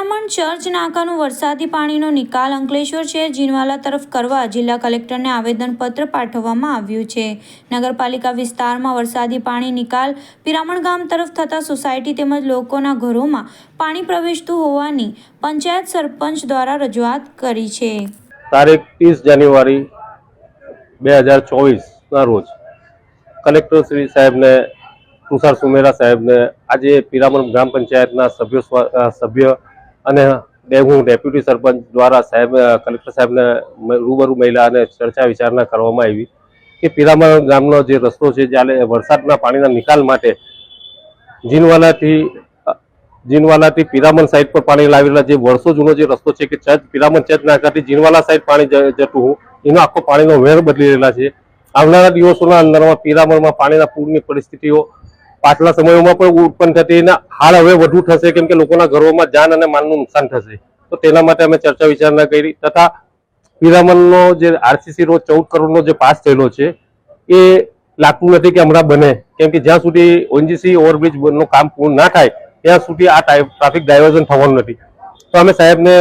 Piraman church નાકાનું વરસાદી પાણીનો નિકાલ અંકલેશ્વર શહેર જીનવાલા તરફ કરવા જિલ્લા કલેક્ટરને આવેદનપત્ર પાઠવવામાં આવ્યું છે. નગરપાલિકા વિસ્તારમાં વરસાદી પાણી નિકાલ પિરામણ ગામ તરફ થતા સોસાયટી તેમજ લોકોના ઘરોમાં પાણી પ્રવેશતું હોવાની પંચાયત સરપંચ દ્વારા રજૂઆત કરી છે. તારીખ ત્રીસ જાન્યુઆરી બે હજાર ચોવીસના રોજ કલેક્ટર શ્રી સાહેબને, તુષાર સુમેરા સાહેબને આજે પિરામણ ગ્રામ પંચાયતના સભ્યો સભ્ય અને હું ડેપ્યુટી સરપંચ દ્વારા સાહેબ કલેક્ટર સાહેબને રૂબરૂ મહિલા અને ચર્ચા વિચારણા કરવામાં આવી કે પિરામણ ગામનો જે રસ્તો છે જ્યારે વરસાદના પાણીના નિકાલ માટે જીનવાલાથી જીનવાલાથી પિરામણ સાઈડ પર પાણી લાવેલા જે વર્ષો જૂનો જે રસ્તો છે કે ચર્ચ, પિરામણ ચર્ચ નાકાથી જીનવાલા સાઈડ પાણી જતું એનો આખો પાણીનો વેર બદલી રહેલા છે. આવનારા દિવસોના અંદરમાં પીરામણમાં પાણીના પૂરની પરિસ્થિતિઓ પાછલા સમયોમાં પણ ઉત્પન્ન થતી અને હાલ હવે વધુ થશે કેમ કે લોકોના ઘરોમાં જાન અને માલનું નુકસાન થશે. તો તેના માટે અમે ચર્ચા વિચારણા કરી તથા પિરામણનો જે આરસીસી રોડ ચૌદ કરોડનો જે પાસ થયેલો છે, એ લાગતું નથી કે હમણાં બને. કેમ કે જ્યાં સુધી ઓએનજીસી ઓવરબ્રિજનું કામ પૂર્ણ ના થાય, ત્યાં સુધી આ ટ્રાફિક ડાયવર્ઝન થવાનું નથી. તો અમે સાહેબને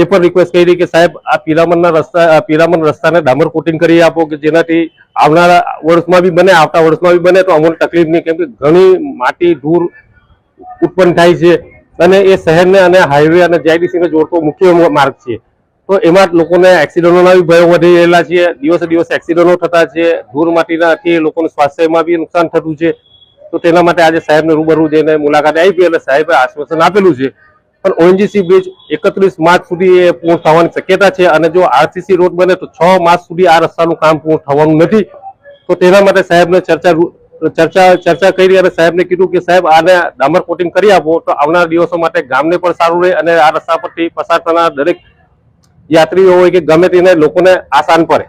એ પણ રિક્વેસ્ટ કરી કે સાહેબ, આ પીરામનના રસ્તા પીરામન રસ્તાને ડામર કોટિંગ કરી આપો કે જેનાથી આવનારા વર્ષમાં બી બને, આવતા વર્ષમાં બી બને તો અમને તકલીફ નહીં. કેમ કે ઘણી માટી, ધૂળ ઉત્પન્ન થાય છે અને એ શહેરને અને હાઈવે અને જીઆઈડીસી ને જોડતો મુખ્ય માર્ગ છે. તો એમાં લોકોને એક્સિડન્ટોના બી ભયો વધી રહેલા છે, દિવસે દિવસે એક્સિડન્ટો થતા છે, ધૂળ માટીનાથી લોકોનું સ્વાસ્થ્યમાં બી નુકસાન થતું છે. તો તેના માટે આજે સાહેબને રૂબરૂ જઈને આવી આપી એટલે સાહેબે આશ્વાસન આપેલું છે. પણ ઓએનજીસી બ્રિજ એકત્રીસ માર્ચ સુધી એ પૂર્ણ થવાની શક્યતા છે અને જો આરસીસી રોડ બને તો છ માસ સુધી આ રસ્તાનું કામ પૂર્ણ થવાનું નથી. તો તેના માટે સાહેબને ચર્ચા ચર્ચા ચર્ચા કરી અને સાહેબને કીધું કે સાહેબ આને ડામર કોટિંગ કરી આપો તો આવનારા દિવસો માટે ગામને પણ સારું રહે અને આ રસ્તા પરથી પસાર થનાર દરેક યાત્રીઓ હોય કે ગમે તેને લોકોને આસાન પડે.